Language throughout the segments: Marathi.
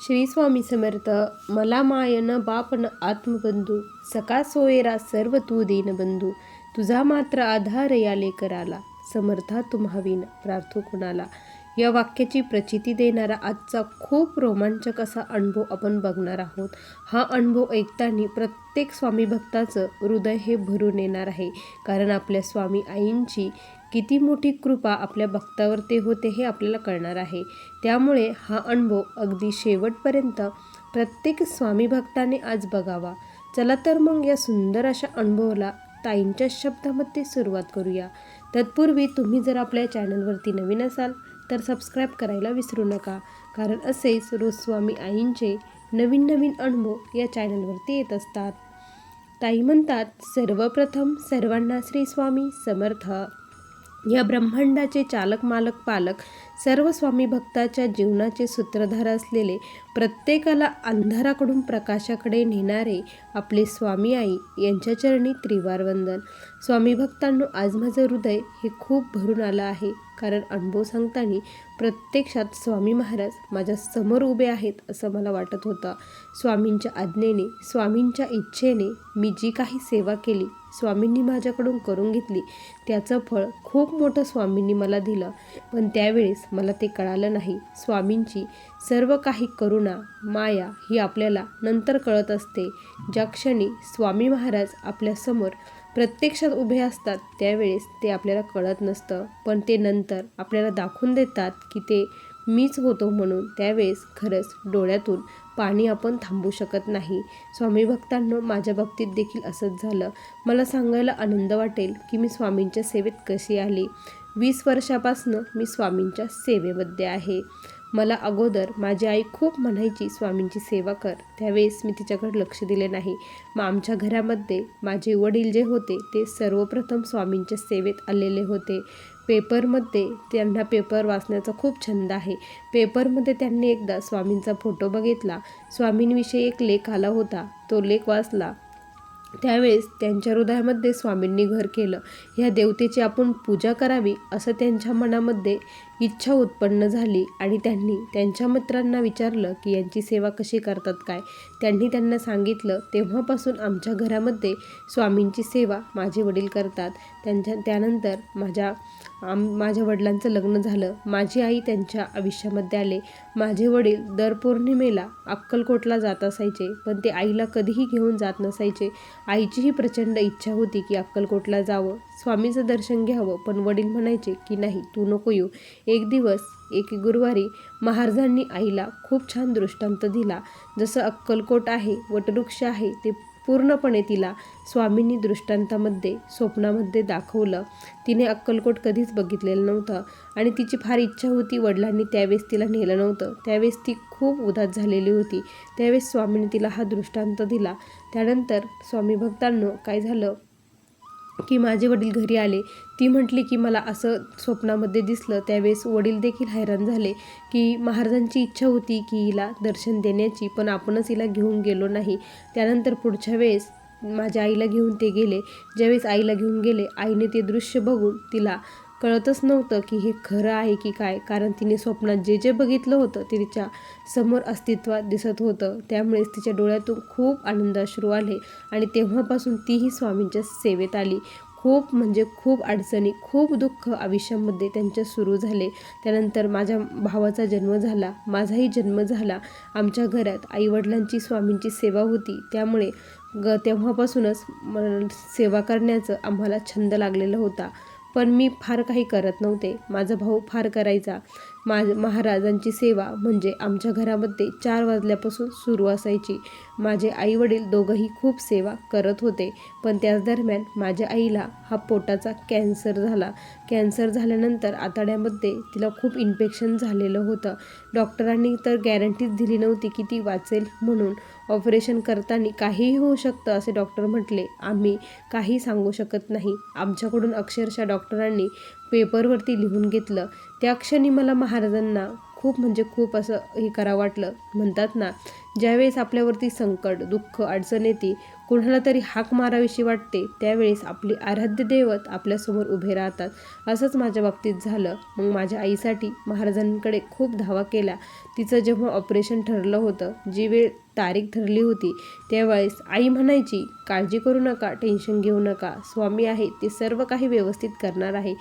श्री स्वामी समर्थ मला मायन बापन आत्मबंधू सका सोयरा सर्व तू देन बंधू तुझा मात्र आधार या लेकराला समर्था तुम्हावीन प्रार्थो कुणाला या वाक्याची प्रचिती देणारा आजचा खूप रोमांचक असा अनुभव आपण बघणार आहोत हा अनुभव ऐकताना प्रत्येक स्वामी भक्ताचं हृदय हे भरून येणार आहे कारण आपल्या स्वामी आईंची किती मोठी कृपा आपल्या भक्तावर ते होते हे आपल्याला कळणार आहे. त्यामुळे हा अनुभव अगदी शेवटपर्यंत प्रत्येक स्वामी भक्ताने आज बघावा. चला तर मग या सुंदर अशा अनुभवाला ताईंच्या शब्दामध्ये सुरुवात करूया. तत्पूर्वी तुम्ही जर आपल्या चॅनलवरती नवीन असाल तर सबस्क्राईब करायला विसरू नका. कारण असेच रोज स्वामी आईंचे नवीन नवीन अनुभव या चॅनलवरती येत असतात. ताई म्हणतात सर्वप्रथम सर्वांना श्री स्वामी समर्थ. या ब्रह्मांडाचे चालक मालक पालक सर्व स्वामी भक्ताच्या जीवनाचे सूत्रधार असलेले प्रत्येकाला अंधाराकडून प्रकाशाकडे नेणारे आपले स्वामी आई यांच्या चरणी त्रिवार वंदन. स्वामी भक्तांनो आज माझं हृदय हे खूप भरून आलं आहे. कारण अनुभव सांगताना प्रत्यक्षात स्वामी महाराज माझ्यासमोर उभे आहेत असं मला वाटत होतं. स्वामींच्या आज्ञेने स्वामींच्या इच्छेने मी जी काही सेवा केली स्वामींनी माझ्याकडून करून घेतली त्याचं फळ खूप मोठं स्वामींनी मला दिलं. पण त्यावेळेस मला ते कळालं नाही. स्वामींची सर्व काही करून करुणा माया ही आपल्याला नंतर कळत असते. ज्या क्षणी स्वामी महाराज आपल्यासमोर प्रत्यक्षात उभे असतात त्यावेळेस ते आपल्याला कळत नसतं. पण ते नंतर आपल्याला दाखवून देतात की ते मीच होतो म्हणून. त्यावेळेस खरंच डोळ्यातून पाणी आपण थांबू शकत नाही. स्वामी भक्तांनो माझ्या बाबतीत देखील असंच झालं. मला सांगायला आनंद वाटेल की मी स्वामींच्या सेवेत कशी आली. वीस वर्षापासनं मी स्वामींच्या सेवेमध्ये आहे. मला अगोदर माझी आई खूप म्हणायची स्वामींची सेवा कर. त्यावेळेस मी तिच्याकडे लक्ष दिले नाही. मग आमच्या घरामध्ये माझे वडील जे होते ते सर्वप्रथम स्वामींच्या सेवेत आलेले होते. पेपरमध्ये त्यांना पेपर वाचण्याचा खूप छंद आहे. पेपरमध्ये त्यांनी एकदा स्वामींचा फोटो बघितला. स्वामींविषयी एक लेख आला होता. तो लेख वाचला. त्यावेळेस त्यांच्या हृदयामध्ये स्वामींनी घर केलं. ह्या देवतेची आपण पूजा करावी असं त्यांच्या मनामध्ये इच्छा उत्पन्न झाली आणि त्यांनी त्यांच्या मित्रांना विचारलं की यांची सेवा कशी करतात काय? त्यांनी त्यांना सांगितलं तेव्हापासून आमच्या घरामध्ये स्वामींची सेवा माझे वडील करतात. त्यांच्या त्यानंतर माझ्या आम माझ्या वडिलांचं लग्न झालं. माझी आई त्यांच्या आयुष्यामध्ये आले. माझे वडील दर पौर्णिमेला अक्कलकोटला जात असायचे पण ते आईला कधीही घेऊन जात नसायचे. आईचीही प्रचंड इच्छा होती की अक्कलकोटला जावं. स्वामीचं दर्शन घ्यावं पण वडील म्हणायचे की नाही तू नको येऊ. एक दिवस एक गुरुवारी महाराजांनी आईला खूप छान दृष्टांत दिला. जसं अक्कलकोट आहे वटवृक्ष आहे ते पूर्णपणे तिला स्वामींनी दृष्टांतामध्ये स्वप्नामध्ये दाखवलं. तिने अक्कलकोट कधीच बघितलेलं नव्हतं आणि तिची फार इच्छा होती वडिलांनी त्यावेळेस तिला नेलं नव्हतं. त्यावेळेस ती खूप उदास झालेली होती. त्यावेळेस स्वामींनी तिला हा दृष्टांत दिला. त्यानंतर स्वामी भक्तांनो काय झालं की माझे वडील घरी आले. ती म्हटली की मला असं स्वप्नामध्ये दिसलं. त्यावेळेस वडील देखील हैराण झाले की महाराजांची इच्छा होती की हिला दर्शन देण्याची पण आपणच हिला घेऊन गेलो नाही. त्यानंतर पुढच्या वेळेस माझ्या आईला घेऊन ते गेले. ज्यावेळेस आईला घेऊन गेले आईने ते दृश्य बघून तिला कळतच नव्हतं की हे खरं आहे की काय कारण तिने स्वप्नात जे जे बघितलं होतं ते तिच्या समोर अस्तित्वात दिसत होतं. त्यामुळेच तिच्या डोळ्यातून खूप आनंदाश्रू आले आणि तेव्हापासून तीही स्वामींच्या सेवेत आली. खूप म्हणजे खूप अडचणी खूप दुःख आयुष्यामध्ये त्यांच्या सुरू झाले. त्यानंतर माझ्या भावाचा जन्म झाला माझाही जन्म झाला. आमच्या घरात आईवडिलांची स्वामींची सेवा होती. त्यामुळे ग तेव्हापासूनच सेवा करण्याचं आम्हाला छंद लागलेला होता. पण मी फार काही करत नव्हते. माझा भाऊ फार करायचा. मा महाराजांची सेवा म्हणजे आमच्या घरामध्ये चार वाजल्यापासून सुरू असायची. माझे आईवडील दोघंही खूप सेवा करत होते पण त्याच दरम्यान माझ्या आईला हा पोटाचा कॅन्सर झाला. कॅन्सर झाल्यानंतर आतड्यामध्ये तिला खूप इन्फेक्शन झालेलं होतं. डॉक्टरांनी तर गॅरंटीच दिली नव्हती की ती वाचेल म्हणून. ऑपरेशन करताना काहीही होऊ शकतं असे डॉक्टर म्हटले. आम्ही काही सांगू शकत नाही. आमच्याकडून अक्षरशः डॉक्टरांनी पेपरवरती लिहून घेतलं. त्या क्षणी मला महाराजांना खूप म्हणजे खूप असं हे करावं वाटलं. म्हणतात ना ज्यावेळेस आपल्यावरती संकट दुःख अडचण येते कुणाला तरी हाक मारावीशी वाटते त्यावेळेस आपली आराध्य दैवत आपल्यासमोर उभे राहतात. असंच माझ्या बाबतीत झालं. मग माझ्या आईसाठी महाराजांकडे खूप धावा केला. तिचं जेव्हा ऑपरेशन ठरलं होतं जी वेळ तारीख ठरली होती. त्यावेळेस आई म्हणायची काळजी करू नका टेन्शन घेऊ नका. स्वामी आहे ते सर्व काही व्यवस्थित करणार आहे.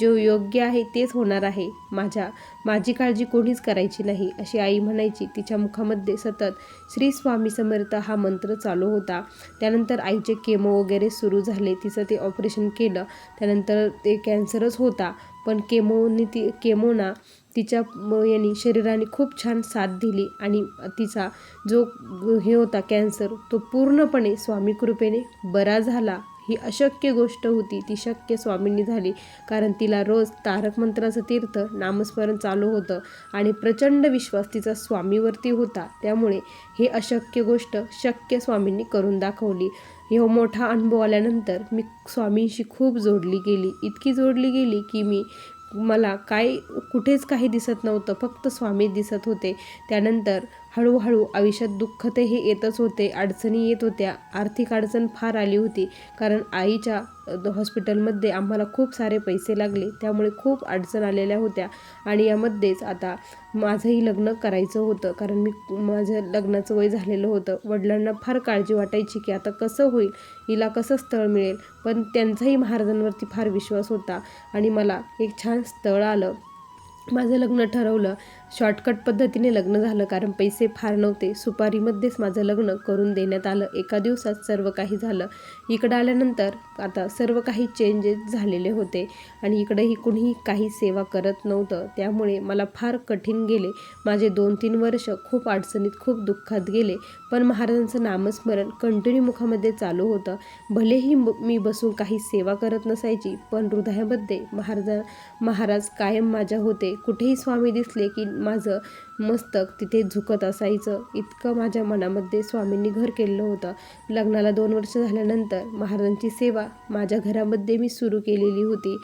जो योग्य आहे तेच होणार आहे. माझ्या माझी काळजी कोणीच करायची नाही अशी आई म्हणायची. तिच्या मुखामध्ये सतत श्री स्वामी समर्थ हा मंत्र चालू होता. त्यानंतर आईचे केमो वगैरे सुरू झाले. तिचं ते ऑपरेशन केलं. त्यानंतर ते कॅन्सरच होता. पण केमोनी ती केमोना तिच्या याने यांनी शरीराने खूप छान साथ दिली आणि तिचा जो हे होता कॅन्सर तो पूर्णपणे स्वामी कृपेने बरा झाला. ही अशक्य गोष्ट होती ती शक्य स्वामींनी झाली. कारण तिला रोज तारक मंत्राचं तीर्थ नामस्मरण चालू होतं आणि प्रचंड विश्वास तिचा स्वामीवरती होता. त्यामुळे ही अशक्य गोष्ट शक्य स्वामींनी करून दाखवली. हे मोठा अनुभव आल्यानंतर मी स्वामींशी खूप जोडली गेली. इतकी जोडली गेली की मी मला काय कुठेच काही दिसत नव्हतं. फक्त स्वामी दिसत होते. त्यानंतर हळूहळू आयुष्यात दुःख ते हे येतच होते अडचणी येत होत्या. आर्थिक अडचण फार आली होती कारण आईच्या हॉस्पिटलमध्ये आम्हाला खूप सारे पैसे लागले त्यामुळे खूप अडचण आलेल्या होत्या. आणि यामध्येच आता माझंही लग्न करायचं होतं कारण मी माझं लग्नाचं वय झालेलं होतं. वडिलांना फार काळजी वाटायची की आता कसं होईल हिला कसं स्थळ मिळेल? पण त्यांचाही महाराजांवरती फार विश्वास होता. आणि मला एक छान स्थळ आलं. माझं लग्न ठरवलं. शॉर्टकट पद्धतीने लग्न झालं कारण पैसे फार नव्हते. सुपारीमध्येच माझं लग्न करून देण्यात आलं. एका दिवसात सर्व काही झालं. इकडं आल्यानंतर आता सर्व काही चेंजेस झालेले होते आणि इकडंही कुणीही काही सेवा करत नव्हतं. त्यामुळे मला फार कठीण गेले. माझे दोन तीन वर्ष खूप अडचणीत खूप दुःखात गेले. पण महाराजांचं नामस्मरण कंटिन्यू मुखामध्ये चालू होतं. भलेही मी बसून काही सेवा करत नसायची पण हृदयामध्ये महाराजा महाराज कायम माझ्या होते. कुठेही स्वामी दिसले की माझं मस्तक तिथे झुकत असायचं. इतकं माझ्या मनामध्ये स्वामींनी घर केलेलं होतं. लग्नाला दोन वर्ष झाल्यानंतर महाराजांची सेवा माझ्या घरामध्ये मी सुरू केलेली होती.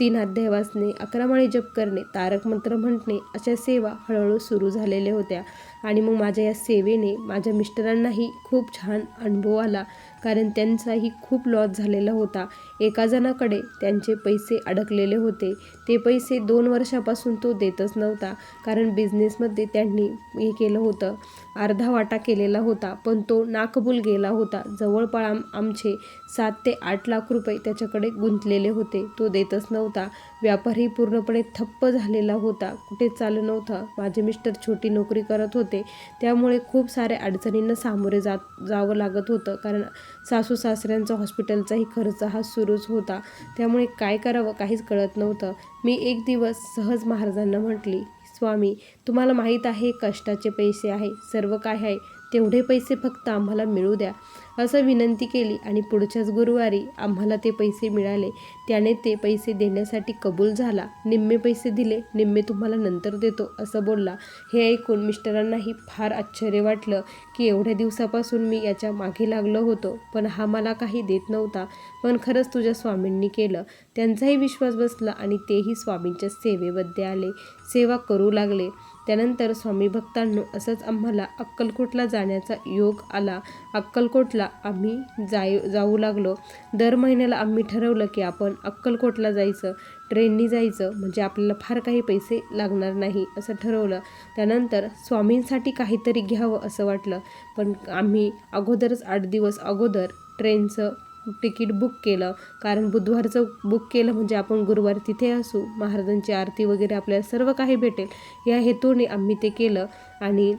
तीन अध्याय वाचणे अकरा माळी जप करणे तारक मंत्र म्हटणे अशा सेवा हळूहळू सुरू झालेल्या होत्या. आणि मग माझ्या या सेवेने माझ्या मिस्टरांनाही खूप छान अनुभव आला. कारण त्यांचाही खूप लॉस झालेला होता. एका जणाकडे त्यांचे पैसे अडकलेले होते. ते पैसे दोन वर्षापासून तो देतच नव्हता. कारण बिझनेसमध्ये त्यांनी हे केलं होतं. अर्धा वाटा केलेला होता पण तो नाकबूल गेला होता. जवळपास आम आमचे सात ते आठ लाख रुपये त्याच्याकडे गुंतलेले होते. तो देतच नव्हता. व्यापारही पूर्णपणे थप्प झालेला होता. कुठे चालू नव्हतं. माझे मिस्टर छोटी नोकरी करत होते. त्यामुळे खूप साऱ्या अडचणींना सामोरे जात जावं लागत होतं. कारण सासू सासऱ्यांचा हॉस्पिटलचाही खर्च हा सुरूच होता. त्यामुळे काय करावं काहीच कळत नव्हतं. मी एक दिवस सहज महाराजांना म्हटली स्वामी तुम्हाला माहीत आहे कष्टाचे पैसे आहे सर्व काय आहे. तेवढे पैसे फक्त आम्हाला मिळू द्या असं विनंती केली आणि पुढच्याच गुरुवारी आम्हाला ते पैसे मिळाले. त्याने ते पैसे देण्यासाठी कबूल झाला. निम्मे पैसे दिले निम्मे तुम्हाला नंतर देतो असं बोलला. हे ऐकून मिस्टरांनाही फार आश्चर्य वाटलं की एवढ्या दिवसापासून मी याच्या मागे लागलो होतो. पण हा मला काही देत नव्हता. पण खरंच तुझ्या स्वामींनी केलं. त्यांचाही विश्वास बसला आणि तेही स्वामींच्या सेवेमध्ये आले. सेवा करू लागले. त्यानंतर स्वामी भक्तांनो असंच आम्हाला अक्कलकोटला जाण्याचा योग आला. अक्कलकोटला आम्ही जाय जाऊ लागलो. दर महिन्याला आम्ही ठरवलं की आपण अक्कलकोटला जायचं. ट्रेननी जायचं म्हणजे आपल्याला फार काही पैसे लागणार नाही असं ठरवलं. त्यानंतर स्वामींसाठी काहीतरी घ्यावं असं वाटलं. पण आम्ही अगोदरच आठ दिवस अगोदर ट्रेनचं तिकीट बुक केलं. कारण बुधवारचं बुक केलं म्हणजे आपण गुरुवार तिथे असू महाराजांची आरती वगैरे आपल्याला सर्व काही भेटेल. या हेतूने आम्ही ते केलं आणि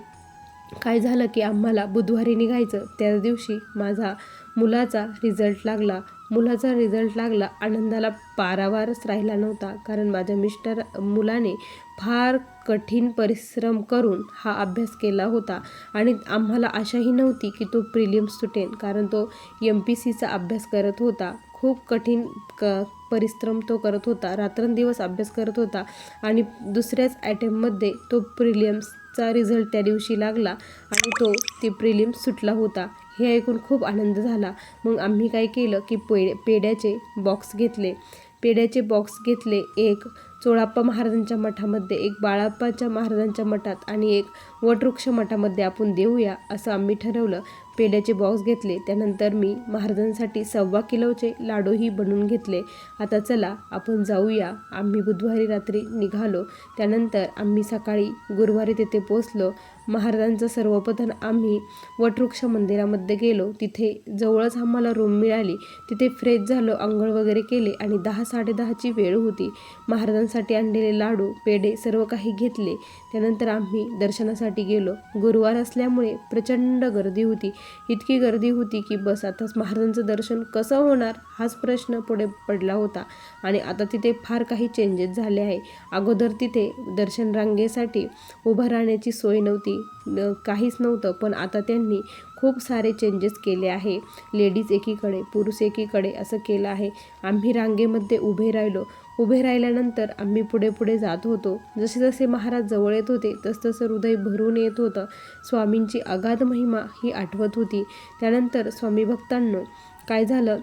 काय झालं की आम्हाला बुधवारी निघायचं. त्याच दिवशी माझा मुलाचा रिझल्ट लागला. मुलाचा रिझल्ट लागला. आनंदाला पारावारच राहिला नव्हता कारण माझ्या मिस्टर मुलाने फार कठीण परिश्रम करून हा अभ्यास केला होता. आणि आम्हाला आशाही नव्हती की तो प्रिलियम्स सुटेल कारण तो एम पी सीचा अभ्यास करत होता. खूप कठीण क परिश्रम तो करत होता. रात्रंदिवस अभ्यास करत होता. आणि दुसऱ्याच ॲटेम्पमध्ये तो प्रिलियम्सचा रिझल्ट त्या दिवशी लागला आणि तो ती प्रिलियम्स सुटला होता. हे ऐकून खूप आनंद झाला. मग आम्ही काय केलं की पे पेड्याचे बॉक्स घेतले. पेड्याचे बॉक्स घेतले एक चोळाप्पा महाराजांच्या मठामध्ये एक बाळाप्पाच्या महाराजांच्या मठात आणि एक वटवृक्ष मठामध्ये आपण देऊया असं आम्ही ठरवलं. पेड्याचे बॉक्स घेतले. त्यानंतर मी महाराजांसाठी सव्वा किलोचे लाडूही बनवून घेतले. आता चला आपण जाऊया. आम्ही बुधवारी रात्री निघालो. त्यानंतर आम्ही सकाळी गुरुवारी तिथे पोचलो महाराजांचं सर्वप्रथम आम्ही वटवृक्ष मंदिरामध्ये गेलो. तिथे जवळच आम्हाला रूम मिळाली. तिथे फ्रेश झालो आंघोळ वगैरे केले आणि दहा साडेदहाची वेळ होती. महाराजांसाठी आणलेले लाडू पेढे सर्व काही घेतले. त्यानंतर आम्ही दर्शनासाठी गेलो. गुरुवार असल्यामुळे प्रचंड गर्दी होती. इतकी गर्दी होती की बस आता महाराजांचं दर्शन कसं होणार हाच प्रश्न पुढे पडला होता. आणि आता तिथे फार काही चेंजेस झाले आहे. अगोदर तिथे दर्शन रांगेसाठी उभं राहण्याची सोय नव्हती. न काहीच नव्हतं. पण आता त्यांनी खूप सारे चेंजेस केले आहे. लेडीज एकीकडे पुरुष एकीकडे असं केलं आहे. आम्ही रांगेमध्ये उभे राहिलो. उभे राहिल्यानंतर आम्ही पुढे पुढे जात होतो. जसे जसे महाराज जवळ येत होते तसतसं हृदय भरून येत होतं. स्वामींची अगाध महिमा ही आठवत होती. त्यानंतर स्वामी भक्तांनो काय झालं?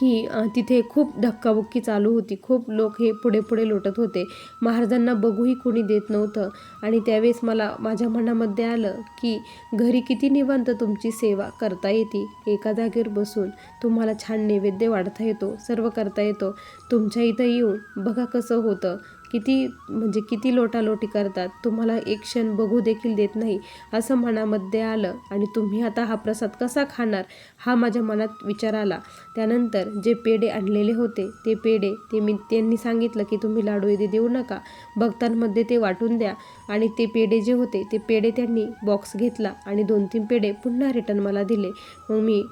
की तिथे खूप धक्काबुक्की चालू होती. खूप लोक हे पुढे पुढे लोटत होते. महाराजांना बघूही कोणी देत नव्हतं. आणि त्यावेळेस मला माझ्या मनामध्ये आलं की घरी किती निवांत तुमची सेवा करता येते. एका जागेवर बसून तुम्हाला छान नैवेद्य वाढता येतो सर्व करता येतो. तुमच्या इथं येऊन बघा कसं होतं. किती म्हणजे किती लोटालोटी करतात तुम्हाला एक क्षण बघू देखील देत नाही असं मनामध्ये आलं आणि तुम्ही आता हा प्रसाद कसा खाणार हा माझ्या मनात विचार आला. त्यानंतर जे पेढे आणलेले होते ते पेढे ते मी त्यांनी सांगितलं की तुम्ही लाडू इथे देऊ नका भक्तांमध्ये ते वाटून द्या. आणि ते पेढे जे होते ते पेढे त्यांनी बॉक्स घेतला आणि दोन तीन पेढे पुन्हा रिटर्न मला दिले. मग मी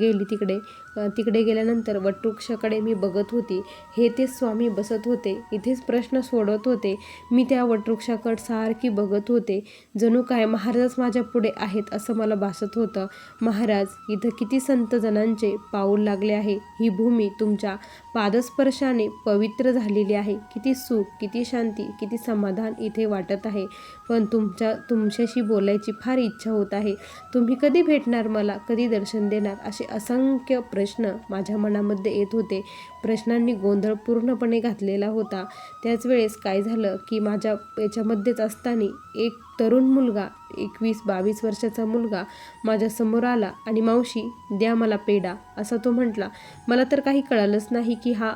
गेली तिकडे. तिकडे गेल्यानंतर वटवृक्षाकडे मी बघत होती. हे ते स्वामी बसत होते. इथेच प्रश्न सोडवत होते. मी त्या वटवृक्षाकड सारखी बघत होते. जणू काय महाराजच माझ्या पुढे आहेत असं मला भासत होतं. महाराज इथं किती संत जणांचे पाऊल लागले आहे. ही भूमी तुमच्या पादस्पर्शाने पवित्र झालेली आहे. किती सुख किती शांती किती समाधान इथे वाटत आहे. पण तुमच्या तुमच्याशी बोलायची फार इच्छा होत आहे. तुम्ही कधी भेटणार मला? कधी दर्शन देणार? असे असंख्य प्रश्न माझ्या मनामध्ये येत होते. प्रश्नांनी गोंधळ पूर्णपणे घातलेला होता. त्याच वेळेस काय झालं की माझ्या याच्यामध्येच असताना एक तरुण मुलगा एकवीस बावीस वर्षाचा मुलगा माझ्यासमोर आला आणि मावशी द्या मला पेडा असा तो म्हटला. मला तर काही कळालंच नाही की हा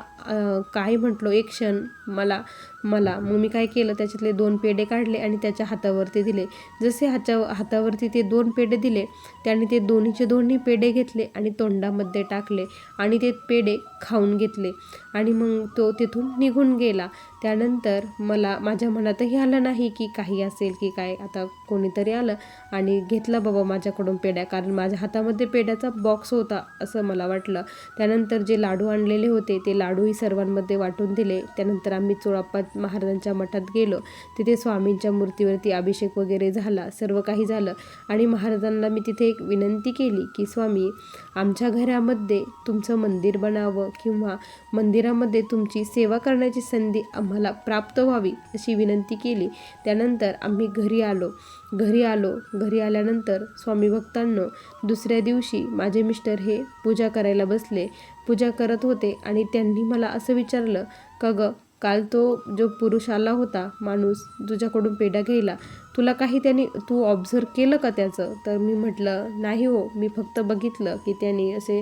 काय म्हटलो? एक क्षण मला मला. मग मी काय केलं? त्याच्यातले दोन पेढे काढले आणि त्याच्या हातावरती दिले. जसे हाच्या हातावरती ते दोन पेढे दिले त्याने ते दोन्हीचे दोन्ही पेढे घेतले आणि तोंडामध्ये टाकले आणि ते पेढे खाऊन घेतले. आणि मग तो तिथून निघून गेला. त्यानंतर मला माझ्या मनातही आलं नाही की काही असेल की काय. आता कोणीतरी आलं आणि घेतला बाबा माझ्याकडून पेढ्या कारण माझ्या हातामध्ये पेढ्याचा बॉक्स होता असं मला वाटलं. त्यानंतर जे लाडू आणलेले होते ते लाडूही सर्वांमध्ये वाटून दिले. त्यानंतर आम्ही चोळाप्पा महाराजांच्या मठात गेलो. तिथे स्वामींच्या मूर्तीवरती अभिषेक वगैरे झाला सर्व काही झालं. आणि महाराजांना मी तिथे एक विनंती केली की स्वामी आमच्या घरामध्ये तुमचं मंदिर बनावं किंवा मंदिरामध्ये तुमची सेवा करण्याची संधी आम्हाला प्राप्त व्हावी अशी विनंती केली. त्यानंतर आम्ही घरी आलो. घरी आलो. घरी आल्यानंतर स्वामी भक्तांनो दुसऱ्या दिवशी माझे मिस्टर हे पूजा करायला बसले. पूजा करत होते आणि त्यांनी मला असं विचारलं का ग काल तो जो पुरुष आला होता माणूस तुझ्याकडून पेढा घ्यायला तुला काही त्यांनी तू ऑब्झर्व केलं का त्याचं? तर मी म्हटलं नाही हो मी फक्त बघितलं की त्यांनी असे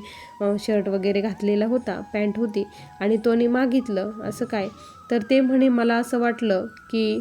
शर्ट वगैरे घातलेला होता पॅन्ट होती आणि तोने मागितलं असं काय? तर ते म्हणे मला असं वाटलं की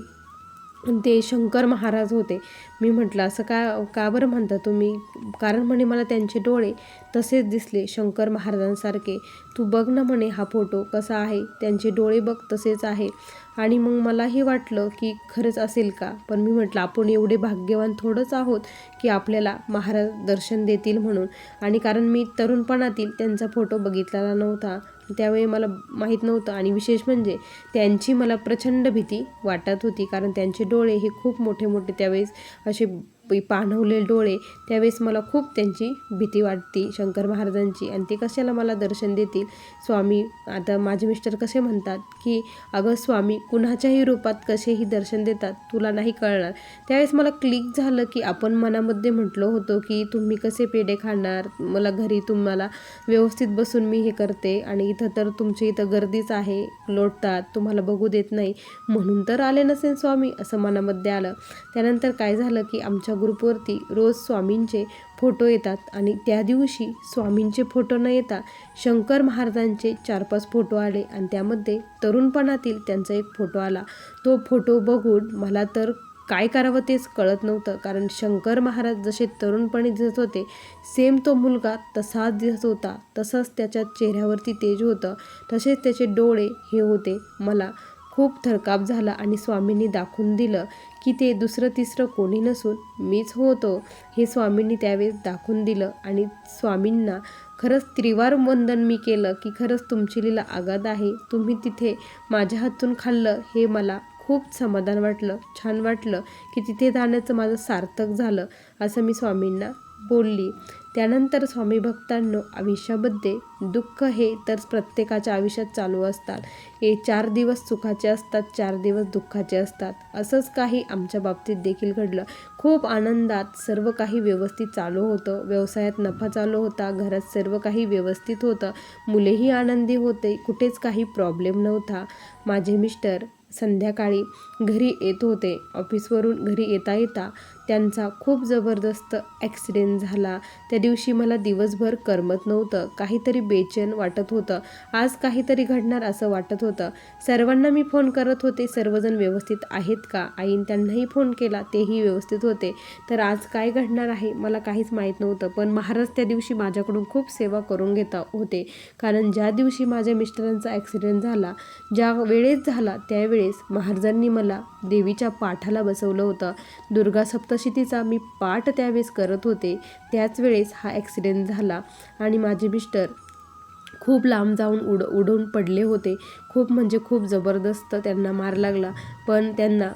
ते शंकर महाराज होते. मी म्हटलं असं का का बरं म्हणता तुम्ही? कारण म्हणे मला त्यांचे डोळे तसेच दिसले शंकर महाराजांसारखे. तू बघ ना म्हणे हा फोटो कसा आहे? त्यांचे डोळे बघ तसेच आहे. आणि मग मलाही वाटलं की खरंच असेल का? पण मी म्हटलं आपण एवढे भाग्यवान थोडंच आहोत की आपल्याला महाराज दर्शन देतील म्हणून. आणि कारण मी तरुणपणातील त्यांचा फोटो बघितलेला नव्हता. त्यावेळी मला माहीत नव्हतं आणि विशेष म्हणजे त्यांची मला प्रचंड भीती वाटत होती कारण त्यांचे डोळे हे खूप मोठे मोठे त्यावेळेस असे पाणवले डोळे. त्यावेळेस मला खूप त्यांची भीती वाटते. शंकर महाराजांची. आणि ते कशाला मला दर्शन देतील? स्वामी आता माझे मिस्टर कसे म्हणतात की अगं स्वामी कुणाच्याही रूपात कसेही दर्शन देतात तुला नाही कळणार. त्यावेळेस मला क्लिक झालं की आपण मनामध्ये म्हटलं होतो की तुम्ही कसे पेढे खाणार? मला घरी तुम्हाला व्यवस्थित बसून मी हे करते. आणि इथं तर तुमच्या इथं गर्दीच आहे. लोटतात. तुम्हाला बघू देत नाही. म्हणून तर आले नसेल स्वामी असं मनामध्ये आलं. त्यानंतर काय झालं की आमच्या ग्रुपवरती रोज स्वामींचे फोटो येतात आणि त्या दिवशी स्वामींचे फोटो न येता शंकर महाराजांचे चार पाच फोटो आले आणि त्यामध्ये तरुणपणातील त्यांचा एक फोटो आला तो फोटो बघून मला तर काय करावं तेच कळत नव्हतं कारण शंकर महाराज जसे तरुणपणी दिसत होते सेम तो मुलगा तसाच दिसत होता तसंच त्याच्या चेहऱ्यावरती तेज होतं तसेच त्याचे डोळे हे होते मला खूप थरकाप झाला आणि स्वामींनी दाखवून दिलं की ते दुसरं तिसरं कोणी नसून मीच हो होतो हे स्वामींनी त्यावेळेस दाखवून दिलं. आणि स्वामींना खरंच त्रिवार वंदन मी केलं की खरंच तुमची लीला आगाध आहे. तुम्ही तिथे माझ्या हातून खाल्लं हे मला खूप समाधान वाटलं छान वाटलं की तिथे जाण्याचं माझं सार्थक झालं असं मी स्वामींना बोलली. त्यानंतर स्वामी भक्तांनो आयुष्यामध्ये दुःख हे तर प्रत्येकाच्या आयुष्यात चालू असतात. हे चार दिवस सुखाचे असतात चार दिवस दुःखाचे असतात. असंच काही आमच्या बाबतीत देखील घडलं. खूप आनंदात सर्व काही व्यवस्थित चालू होतं. व्यवसायात नफा चालू होता. घरात सर्व काही व्यवस्थित होतं. मुलेही आनंदी होते. कुठेच काही प्रॉब्लेम नव्हता. माझे मिस्टर संध्याकाळी घरी येत होते. ऑफिसवरून घरी येता येता त्यांचा खूप जबरदस्त ॲक्सिडेंट झाला. त्या दिवशी मला दिवसभर करमत नव्हतं. काहीतरी बेचैन वाटत होतं. आज काहीतरी घडणार असं वाटत होतं. सर्वांना मी फोन करत होते. सर्वजण व्यवस्थित आहेत का? आईन त्यांनाही फोन केला. तेही व्यवस्थित होते. तर आज काय घडणार आहे? मला काहीच माहीत नव्हतं. पण महाराज त्या दिवशी माझ्याकडून खूप सेवा करून घेता होते. कारण ज्या दिवशी माझ्या मिस्टरांचा ॲक्सिडेंट झाला ज्या वेळेस झाला त्यावेळेस महाराजांनी मला देवीच्या पाठाला बसवलं होतं. दुर्गा सप्तशतीचा मी पाठ त्यावेळेस करत होते. त्याच वेळेस हा ॲक्सिडेंट झाला आणि माझे मिस्टर खूप लांब जाऊन उड उडून पडले होते. खूप म्हणजे खूप जबरदस्त त्यांना मार लागला. पण त्यांना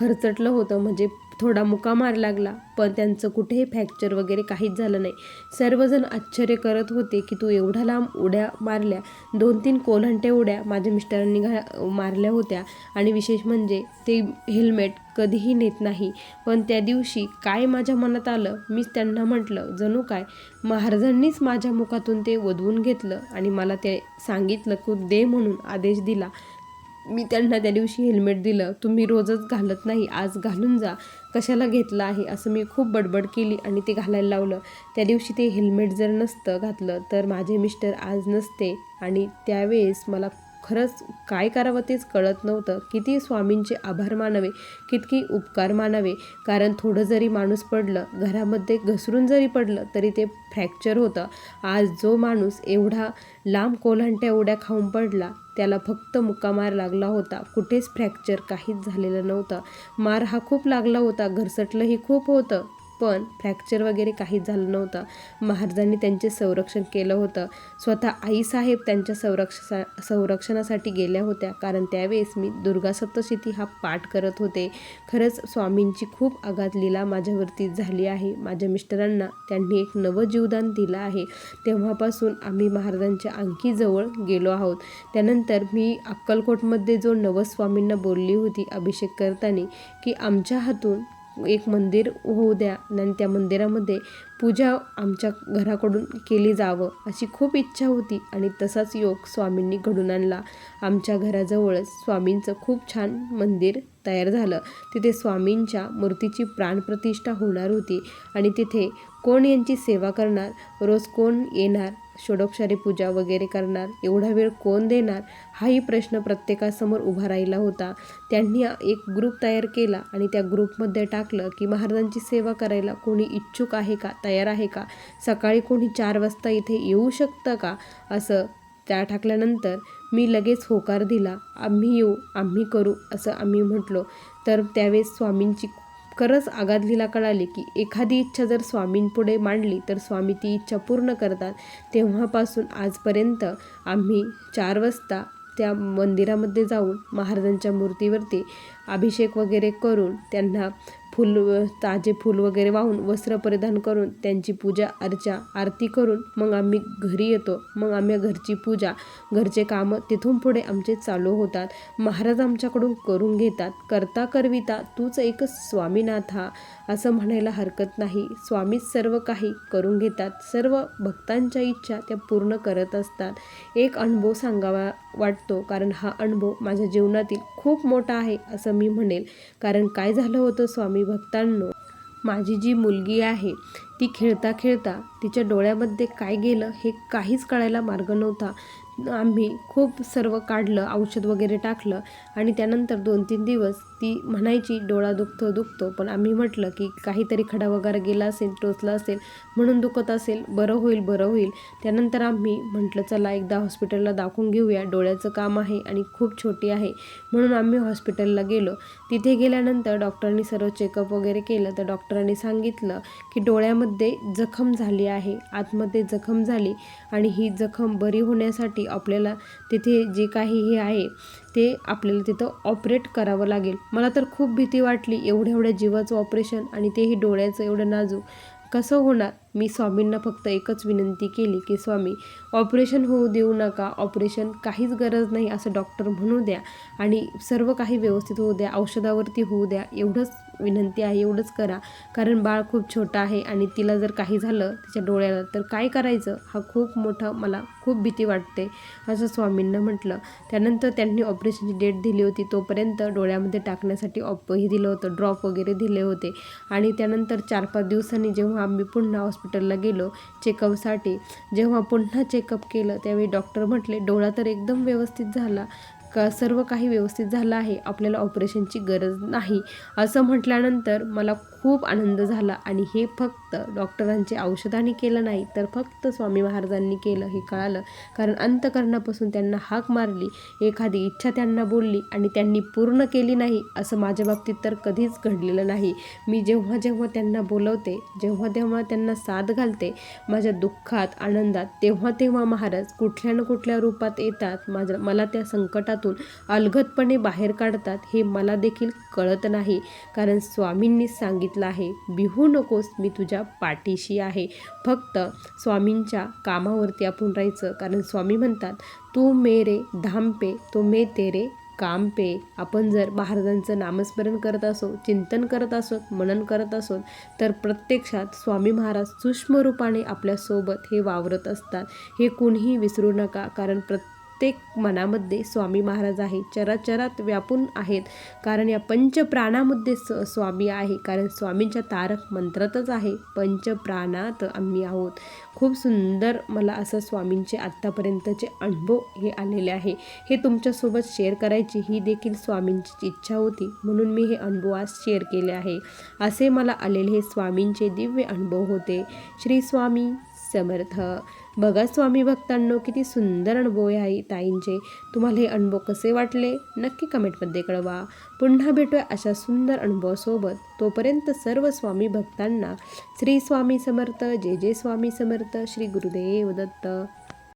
खरचटलं होतं. म्हणजे थोडा मुका मार लागला पण त्यांचं कुठेही फ्रॅक्चर वगैरे काहीच झालं नाही. सर्वजण आश्चर्य करत होते की तू एवढा लांब उड्या मारल्या. दोन तीन कोलंटे उड्या माझ्या मिस्टरांनी घा मारल्या होत्या. आणि विशेष म्हणजे ते हेल्मेट कधीही नेत नाही. पण त्या दिवशी काय माझ्या मनात आलं मीच त्यांना म्हटलं जणू काय महाराजांनीच माझ्या मुखातून ते वधवून घेतलं आणि मला ते सांगितलं की दे म्हणून आदेश दिला. मी त्यांना त्या दिवशी हेल्मेट दिलं. तुम्ही रोजच घालत नाही आज घालून जा. कशाला घेतलं आहे? असं मी खूप बडबड केली आणि ते घालायला लावलं. त्या दिवशी ते हेल्मेट जर नसतं घातलं तर माझे मिस्टर आज नसते. आणि त्यावेळेस मला खरंच काय करावं तेच कळत नव्हतं. किती स्वामींचे आभार मानावे कितकी उपकार मानावे. कारण थोडं जरी माणूस पडलं घरामध्ये घसरून जरी पडलं तरी ते फ्रॅक्चर होतं. आज जो माणूस एवढा लांब कोलांट्या उड्या खाऊन पडला त्याला फक्त मुक्कामार लागला होता. कुठेच फ्रॅक्चर काहीच झालेलं नव्हतं. मार हा खूप लागला होता. घरसटलंही खूप होतं. पण फ्रॅक्चर वगैरे काहीच झालं नव्हतं. महाराजांनी त्यांचे संरक्षण केलं होतं. स्वतः आईसाहेब त्यांच्या संरक्षा संरक्षणासाठी गेल्या होत्या. कारण त्यावेळेस मी दुर्गा सप्तशती हा पाठ करत होते. खरंच स्वामींची खूप आघात लीला माझ्यावरती झाली आहे. माझ्या मिस्टरांना त्यांनी एक नवं जीवदान दिलं आहे. तेव्हापासून आम्ही महाराजांच्या आणखी जवळ गेलो आहोत. त्यानंतर मी अक्कलकोटमध्ये जो नवस्वामींना बोलली होती अभिषेक करताना की आमच्या हातून एक मंदिर होऊ द्या आणि त्या मंदिरामध्ये पूजा आमच्या घराकडून केली जावं अशी खूप इच्छा होती. आणि तसाच योग स्वामींनी घडून आणला. आमच्या घराजवळच स्वामींचं खूप छान मंदिर तयार झालं. तिथे स्वामींच्या मूर्तीची प्राणप्रतिष्ठा होणार होती. आणि तिथे कोण यांची सेवा करणार? रोज कोण येणार? षोडोपचारी पूजा वगैरे करणार? एवढा वेळ कोण देणार? हाही प्रश्न प्रत्येकासमोर उभा राहिला होता. त्यांनी एक ग्रुप तयार केला आणि त्या ग्रुपमध्ये टाकलं की महाराजांची सेवा करायला कोणी इच्छुक आहे का? तयार आहे का? सकाळी कोणी चार वाजता इथे येऊ शकतं का? असं त्या टाकल्यानंतर मी लगेच होकार दिला आम्ही येऊ आम्ही करू असं आम्ही म्हटलो. तर त्यावेळेस स्वामींची खरंच आगाधलीला कळाली की एखादी इच्छा जर स्वामींपुढे मांडली तर स्वामी ती इच्छा पूर्ण करतात. तेव्हापासून आजपर्यंत आम्ही चार वाजता त्या मंदिरामध्ये जाऊन महाराजांच्या मूर्तीवरती अभिषेक वगैरे करून त्यांना फुल ताजे फुल वगैरे वाहून वस्त्र परिधान करून त्यांची पूजा अर्चा आरती करून मग आम्ही घरी येतो. मग आम्ही घरची पूजा घरचे कामं तिथून पुढे आमचे चालू होतात. महाराज आमच्याकडून करून घेतात. करता करविता तूच एक स्वामीनाथा असं म्हणायला हरकत नाही. स्वामीच सर्व काही करून घेतात. सर्व भक्तांच्या इच्छा त्या पूर्ण करत असतात. एक अनुभव सांगावा वाटतो कारण हा अनुभव माझ्या जीवनातील खूप मोठा आहे असं मी म्हणेल. कारण काय झालं होतं स्वामी? भक्तांनो. माझी जी मुलगी आहे ती खेळता खेळता तिच्या डोळ्यामध्ये काय गेलं हे काहीच कळायला मार्ग नव्हता. आम्ही खूप सर्व काढलं औषध वगैरे टाकलं आणि त्यानंतर दोन तीन दिवस ती म्हणायची डोळा दुखतो दुखतो. पण आम्ही म्हटलं की काहीतरी खडा वगैरे गेला असेल टोचला असेल म्हणून दुखत असेल बरं होईल बरं होईल. त्यानंतर आम्ही म्हटलं चला एकदा हॉस्पिटलला दाखवून घेऊया डोळ्याचं काम आहे आणि खूप छोटी आहे. म्हणून आम्ही हॉस्पिटलला गेलो. तिथे गेल्यानंतर डॉक्टरांनी सर्व चेकअप वगैरे केलं. तर डॉक्टरांनी सांगितलं की डोळ्यामध्ये जखम झाली आहे आतमध्ये जखम झाली आणि ही जखम बरी होण्यासाठी आपल्याला तिथे जे काही हे आहे ते आपल्याला तिथं ऑपरेट करावं लागेल. मला तर खूप भीती वाटली एवढ्या एवढ्या जीवाचं ऑपरेशन आणि तेही डोळ्याचं एवढं नाजूक. कसं होणार? मी स्वामींना फक्त एकच विनंती केली की स्वामी ऑपरेशन होऊ देऊ नका. ऑपरेशन काहीच गरज नाही असं डॉक्टर म्हणू द्या आणि सर्व काही व्यवस्थित होऊ द्या. औषधावरती होऊ द्या. एवढंच विनंती आहे एवढंच करा. कारण बाळ खूप छोटं आहे आणि तिला जर काही झालं तिच्या डोळ्याला तर काय करायचं? हा खूप मोठा मला खूप भीती वाटते असं स्वामींना म्हटलं. त्यानंतर त्यांनी ऑपरेशनची डेट दिली होती तोपर्यंत डोळ्यामध्ये टाकण्यासाठी ऑप हे दिलं होतं ड्रॉप वगैरे दिले होते. आणि त्यानंतर चार पाच दिवसांनी जेव्हा आम्ही पुन्हा हॉस्पिटलला गेलो चेकअपसाठी जेव्हा पुन्हा चेकअप केलं त्यावेळी डॉक्टर म्हटले डोळा तर एकदम व्यवस्थित झाला का सर्व काही व्यवस्थित झालं आहे आपल्याला ऑपरेशनची गरज नाही. असं म्हटल्यानंतर मला खूप आनंद झाला. आणि हे फक्त डॉक्टरांचे औषधांनी केलं नाही तर फक्त स्वामी महाराजांनी केलं हे कळालं. कारण अंतकरणापासून त्यांना हाक मारली एखादी इच्छा त्यांना बोलली आणि त्यांनी पूर्ण केली नाही असं माझ्या बाबतीत तर कधीच घडलेलं नाही. मी जेव्हा जेव्हा त्यांना बोलवते जेव्हा तेव्हा त्यांना साथ घालते माझ्या दुःखात आनंदात तेव्हा तेव्हा महाराज कुठल्या ना कुठल्या रूपात येतात माझ्या मला त्या संकटातून अलगदपणे बाहेर काढतात हे मला देखील कळत नाही. कारण स्वामींनी सांगितलं आहे बिहू नकोस मी तुझ्या पाठीशी आहे. फक्त स्वामींच्या कामावरती आपण राहायचं. कारण स्वामी म्हणतात तू मेरे धाम पे तो मे तेरे काम पे. आपण जर महाराजांचं नामस्मरण करत असो चिंतन करत असोत मनन करत असोत तर प्रत्यक्षात स्वामी महाराज सूक्ष्म रूपाने आपल्यासोबत हे वावरत असतात. हे कुणीही विसरू नका कारण प्रत्येक मनामध्ये स्वामी महाराज आहे चराचरात व्यापून आहेत. कारण या पंचप्राणामध्ये स स्वामी आहे. कारण स्वामींच्या तारक मंत्रातच आहे. पंचप्राणात आम्ही आहोत. खूप सुंदर मला असं स्वामींचे आत्तापर्यंतचे अनुभव हे आलेले आहे. हे तुमच्यासोबत शेअर करायची ही देखील स्वामींची इच्छा होती. म्हणून मी हे अनुभव आज शेअर केले आहे. असे मला आलेले हे स्वामींचे दिव्य अनुभव होते. श्री स्वामी समर्थ. बघा स्वामी भक्तांनो किती सुंदर अनुभव आहे ताईंचे. तुम्हाला हे अनुभव कसे वाटले? नक्की कमेंटमध्ये कळवा. पुन्हा भेटूया अशा सुंदर अनुभवासोबत. तोपर्यंत सर्व स्वामी भक्तांना श्री स्वामी समर्थ जय जय स्वामी समर्थ श्री गुरुदेव दत्त.